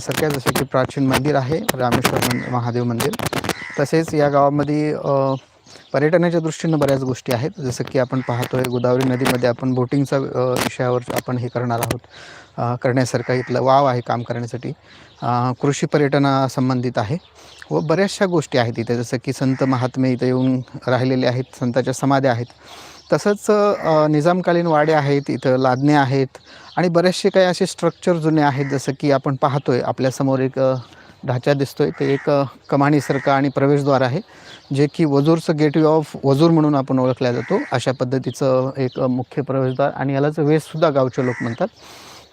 सारख्या जसे की प्राचीन मंदिर आहे रामेश्वर महादेव मंदिर. तसेच या गावामध्ये पर्यटनाच्या दृष्टीनं बऱ्याच गोष्टी आहेत. जसं की आपण पाहतोय गोदावरी नदीमध्ये आपण बोटिंगचा विषयावर आपण हे करणार आहोत. करण्यासारखा इथलं वाव आहे काम करण्यासाठी. कृषी पर्यटनासंबंधित आहे. व बऱ्याचशा गोष्टी आहेत इथे. जसं की संत महात्मे इथे येऊन राहिलेले आहेत संतांच्या समाध्या आहेत. तसंच निजामकालीन वाडे आहेत इथं लादणे आहेत आणि बरेचसे काही असे स्ट्रक्चर जुने आहेत जसं की आपण पाहतो आहे आपल्यासमोर एक ढाचा ढाचा दिसतोय ते एक कमानीसारखं आणि प्रवेशद्वार आहे जे की वजूरचं गेटवे ऑफ वजूर म्हणून आपण ओळखला जातो अशा पद्धतीचं एक मुख्य प्रवेशद्वार आणि यालाच वेशसुद्धा गावचे लोक म्हणतात.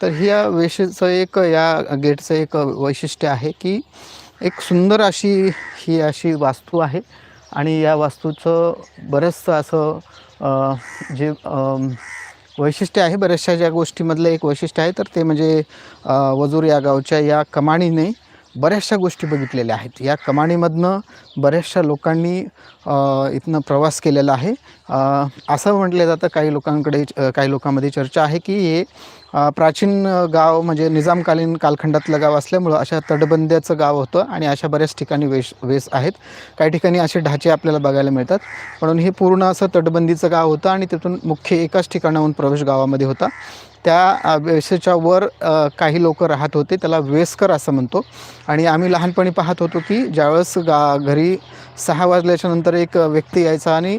तर ह्या वेशेचं एक या गेटचं एक वैशिष्ट्य आहे की एक सुंदर अशी ही अशी वास्तू आहे आणि या वास्तूचं बरंचसं असं जे वैशिष्ट्य आहे बऱ्याचशा ज्या गोष्टीमधलं एक वैशिष्ट्य आहे तर ते म्हणजे वजूर या गावच्या या कमानीने बऱ्याचशा गोष्टी बघितलेल्या आहेत. या कमाणीमधनं बऱ्याचशा लोकांनी इथनं प्रवास केलेला आहे. असं म्हटलं जातं काही लोकांकडे काही लोकांमध्ये चर्चा आहे की हे प्राचीन गाव म्हणजे निजामकालीन कालखंडातलं गाव असल्यामुळं अशा तटबंद्याचं गाव होतं आणि अशा बऱ्याच ठिकाणी वेश वेस आहेत. काही ठिकाणी असे ढाचे आपल्याला बघायला मिळतात. म्हणून हे पूर्ण असं तटबंदीचं गाव होतं आणि तिथून मुख्य एकाच ठिकाणाहून प्रवेश गावामध्ये होता. त्या अ, वेसेच्या वर काही लोक राहत होते. त्याला वेसकर असं म्हणतो. आणि आम्ही लहानपणी पाहत होतो की ज्यावेळेस गा घरी सहा वाजल्याच्या नंतर एक व्यक्ती यायचा आणि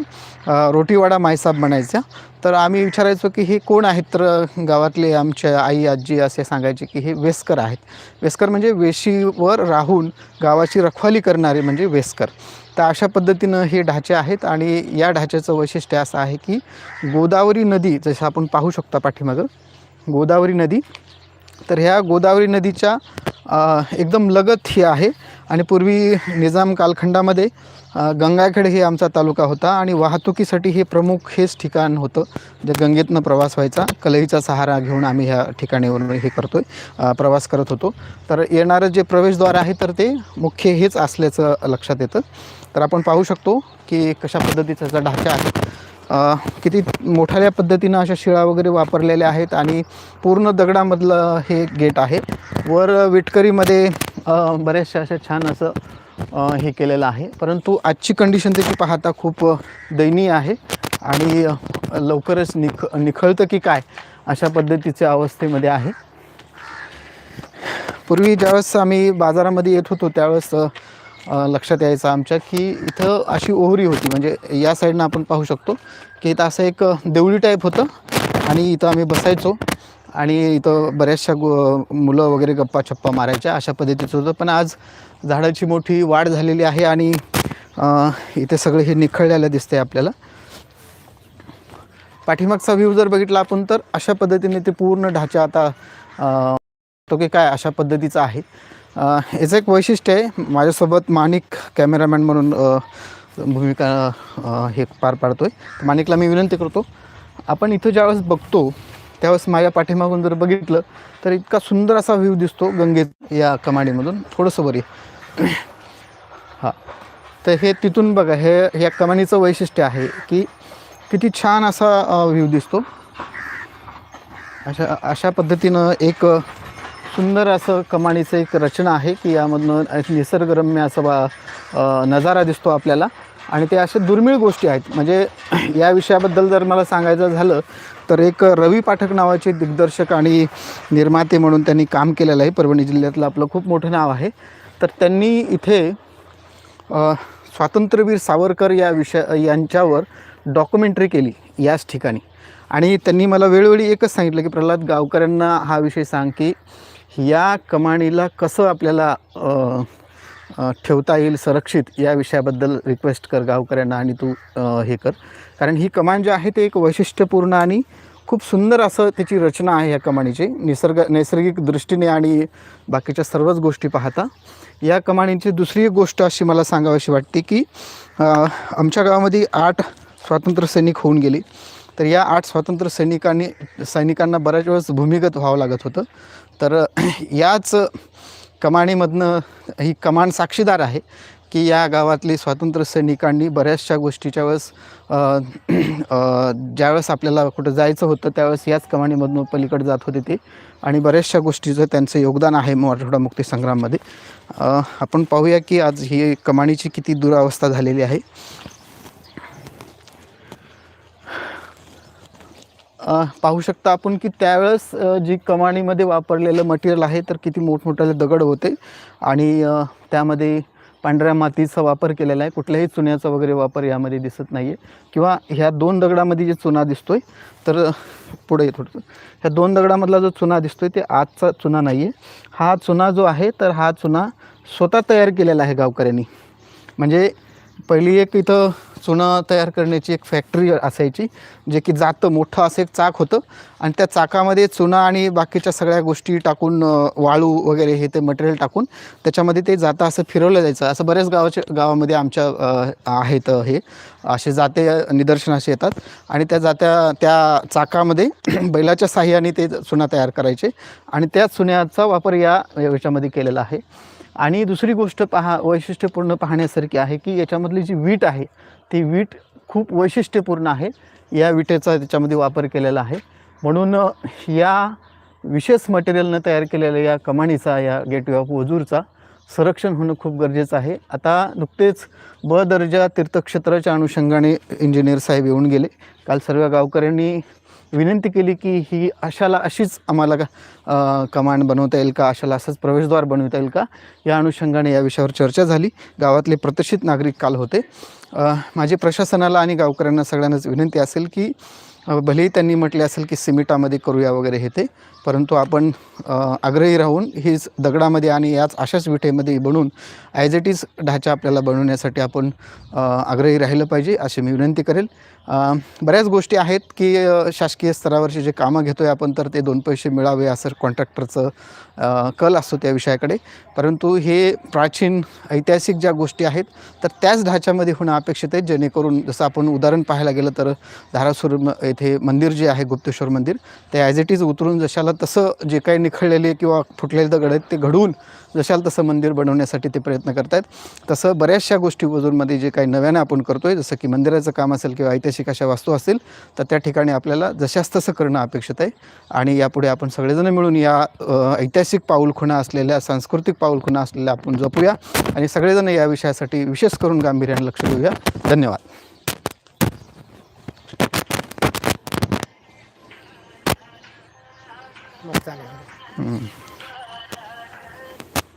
रोटीवाडा मायसाब म्हणायचा तर आम्ही विचारायचो की हे कोण आहेत? तर गावातले आमच्या आई आजी असे सांगायचे की हे वेस्कर आहेत. वेस्कर म्हणजे वेशीवर राहून गावाची रखवाली करणारे म्हणजे वेस्कर. तर अशा पद्धतीनं हे ढाचे आहेत आणि या ढाच्याचं वैशिष्ट्य असं आहे की गोदावरी नदी जसं आपण पाहू शकता पाठीमागं गोदावरी नदी. तर ह्या गोदावरी नदीच्या एकदम लगत ही आहे. आणि पूर्वी निजाम कालखंडामध्ये गंगाखेड हे आमचा तालुका होता आणि वाहतुकीसाठी हे प्रमुख हेच ठिकाण होतं जे गंगेतनं प्रवास व्हायचा. कलईचा सहारा घेऊन आम्ही ह्या ठिकाणीवरून हे करतो प्रवास करत होतो. तर येणारं जे प्रवेशद्वार आहे तर ते मुख्य हेच असल्याचं लक्षात येतं. तर आपण पाहू शकतो की कशा पद्धतीचा ढाचा आहे किती मोठ्या पद्धतीनं अशा शिळा वगैरे वापरलेल्या आहेत आणि पूर्ण दगडामधलं हे गेट आहे. वर विटकरीमध्ये बऱ्याचशा अशा छान असं हे केलेलं आहे. परंतु आजची कंडिशन त्याची पाहता खूप दयनीय आहे. आणि लवकरच निख निखळतं की काय अशा पद्धतीच्या अवस्थेमध्ये आहे. पूर्वी ज्यावेळेस आम्ही बाजारामध्ये येत होतो त्यावेळेस लक्षात यायचं आमच्या की इथं अशी ओहरी होती. म्हणजे या साईडनं आपण पाहू शकतो की इथं असं एक देवळी टाईप होतं. आणि इथं आम्ही बसायचो. आणि इथं बऱ्याचशा गो मुलं वगैरे गप्पा छप्पा मारायच्या अशा पद्धतीचं होतं. पण आज झाडाची मोठी वाढ झालेली आहे आणि इथे सगळं हे निखळलेलं दिसतंय आपल्याला. पाठीमागचा व्ह्यू जर बघितला आपण तर अशा पद्धतीने ते पूर्ण ढाचा आता तो की काय अशा पद्धतीचा आहे. याचं एक वैशिष्ट्य आहे माझ्यासोबत माणिक कॅमेरामॅन म्हणून भूमिका हे पार पाडतो आहे माणिकला मी विनंती करतो आपण इथं ज्यावेळेस बघतो त्यावेळेस माझ्या पाठीमागून जर बघितलं तर इतका सुंदर असा व्ह्यू दिसतो गंगेत या कमानीमधून थोडंसं बरी हां. तर हे तिथून बघा हे ह्या कमानीचं वैशिष्ट्य आहे की किती छान असा व्ह्यू दिसतो. अशा अशा पद्धतीनं एक सुंदर असं कमाणीचं एक रचना आहे की यामधनं निसर्गरम्य असं बा नजारा दिसतो आपल्याला. आणि ते अशा दुर्मिळ गोष्टी आहेत. म्हणजे या विषयाबद्दल जर मला सांगायचं झालं तर एक रवी पाठक नावाचे दिग्दर्शक आणि निर्माते म्हणून त्यांनी काम केलेलं आहे. परभणी जिल्ह्यातलं आपलं खूप मोठं नाव आहे. तर त्यांनी इथे स्वातंत्र्यवीर सावरकर या विषय यांच्यावर डॉक्युमेंटरी केली याच ठिकाणी. आणि त्यांनी मला वेळोवेळी एकच सांगितलं की प्रल्हाद गावकऱ्यांना हा विषय सांग की या कमाणीला कसं आपल्याला ठेवता येईल संरक्षित या विषयाबद्दल रिक्वेस्ट कर गावकऱ्यांना आणि तू हे कर. कारण ही कमान जी आहे ते एक वैशिष्ट्यपूर्ण आणि खूप सुंदर असं त्याची रचना आहे या कमाणीची निसर्ग नैसर्गिक दृष्टीने आणि बाकीच्या सर्वच गोष्टी पाहता. या कमाणीची दुसरी एक गोष्ट अशी मला सांगावीशी वाटते की आमच्या गावामध्ये आठ स्वातंत्र्य सैनिक होऊन गेले. तर या आठ स्वातंत्र्य सैनिकांनी सैनिकांना बऱ्याच वेळेस भूमिगत व्हावं लागत होतं. तर याच कमाणीमधनं ही कमान साक्षीदार आहे की या गावातली स्वातंत्र्य सैनिकांनी बऱ्याचशा गोष्टीच्या वेळेस ज्यावेळेस आपल्याला कुठं जायचं होतं त्यावेळेस याच कमाणीमधून पलीकडे जात होते ते. आणि बऱ्याचशा गोष्टीचं त्यांचं योगदान आहे मराठवाडा मुक्तीसंग्राममध्ये आपण पाहूया की आज ही कमाणीची किती दुरावस्था झालेली आहे. पाहू शकता आपण की त्यावेळेस जी कमानीमध्ये वापरलेलं मटेरियल आहे तर किती मोठमोठाले दगड होते. आणि त्यामध्ये पांढऱ्या मातीचा वापर केलेला आहे. कुठल्याही चुन्याचा वगैरे वापर यामध्ये दिसत नाही आहे किंवा ह्या दोन दगडामध्ये जे चुना दिसतोय तर पुढे थोडंसं ह्या दोन दगडामधला जो चुना दिसतोय ते आजचा चुना नाही आहे हा चुना जो आहे तर हा चुना स्वतः तयार केलेला आहे गावकऱ्यांनी. म्हणजे पहिली एक इथं चुना तयार करण्याची एक फॅक्टरी असायची जे की जातं मोठं असं एक चाक होतं. आणि त्या चाकामध्ये चुना आणि बाकीच्या सगळ्या गोष्टी टाकून वाळू वगैरे हे ते मटेरियल टाकून त्याच्यामध्ये ते जातं असं फिरवलं जायचं. असं बऱ्याच गावाच्या गावामध्ये आमच्या आहेत हे. असे जाते निदर्शनाशी येतात. आणि त्या जात्या त्या चाकामध्ये बैलाच्या साह्याने ते चुना तयार करायचे. आणि त्या चुन्याचा वापर या याच्यामध्ये केलेला आहे. आणि दुसरी गोष्ट पहा वैशिष्ट्यपूर्ण पाहण्यासारखी आहे की याच्यामधली जी वीट आहे ती वीट खूप वैशिष्ट्यपूर्ण आहे. या विटेचा त्याच्यामध्ये वापर केलेला आहे. म्हणून या विशेष मटेरियलनं तयार केलेल्या या कमाणीचा या गेटवे ऑफ वजूरचा संरक्षण होणं खूप गरजेचं आहे. आता नुकतेच ब दर्जा तीर्थक्षेत्राच्या अनुषंगाने इंजिनियर साहेब येऊन गेले. काल सर्व गावकऱ्यांनी विनंती केली की ही अशाला अशीच आम्हाला कमांड बनवता येईल का? अशाला असंच प्रवेशद्वार बनवता येईल का? या अनुषंगाने या विषयावर चर्चा झाली. गावातले प्रतिष्ठित नागरिक काल होते. माझे माझी प्रशासनाला आणि गावकऱ्यांना सगळ्यांनाच विनंती असेल की भलेही त्यांनी म्हटले असेल की सिमिटामध्ये करूया वगैरे हे ते परंतु आपण आग्रही राहून हीच दगडामध्ये आणि याच अशाच विठेमध्ये बनवून ॲज इट इज ढाचा आपल्याला बनवण्यासाठी आपण आग्रही राहिलं पाहिजे अशी मी विनंती करेल. बऱ्याच गोष्टी आहेत की शासकीय स्तरावरचे जे कामं घेतो आहे आपण तर ते दोन पैसे मिळावे असं कॉन्ट्रॅक्टरचं कल असतो त्या विषयाकडे. परंतु हे प्राचीन ऐतिहासिक ज्या गोष्टी आहेत तर त्याच ढाच्यामध्ये होणं अपेक्षित आहे जेणेकरून जसं आपण उदाहरण पाहायला गेलं तर धारासूर म मंदिर जे आहे गुप्तेश्वर मंदिर ते ॲज इट इज उतरून जशाला तसं जे काही निखळलेले किंवा फुटलेले दगड आहेत ते घडवून जशाला तसं मंदिर बनवण्यासाठी ते प्रयत्न करत आहेत तसं बऱ्याचशा गोष्टी वजूरमध्ये जे काही नव्यानं आपण करतो आहे जसं की मंदिराचं काम असेल किंवा ऐतिहासिक अशा वास्तू असतील तर त्या ठिकाणी आपल्याला जशास तसं करणं अपेक्षित आहे. आणि यापुढे आपण सगळेजण मिळून या ऐतिहासिक पाऊलखुणा असलेल्या सांस्कृतिक पाऊलखुणा असलेल्या आपण जपूया. आणि सगळेजण या विषयासाठी विशेष करून गांभीर्याने लक्ष देऊया. धन्यवाद.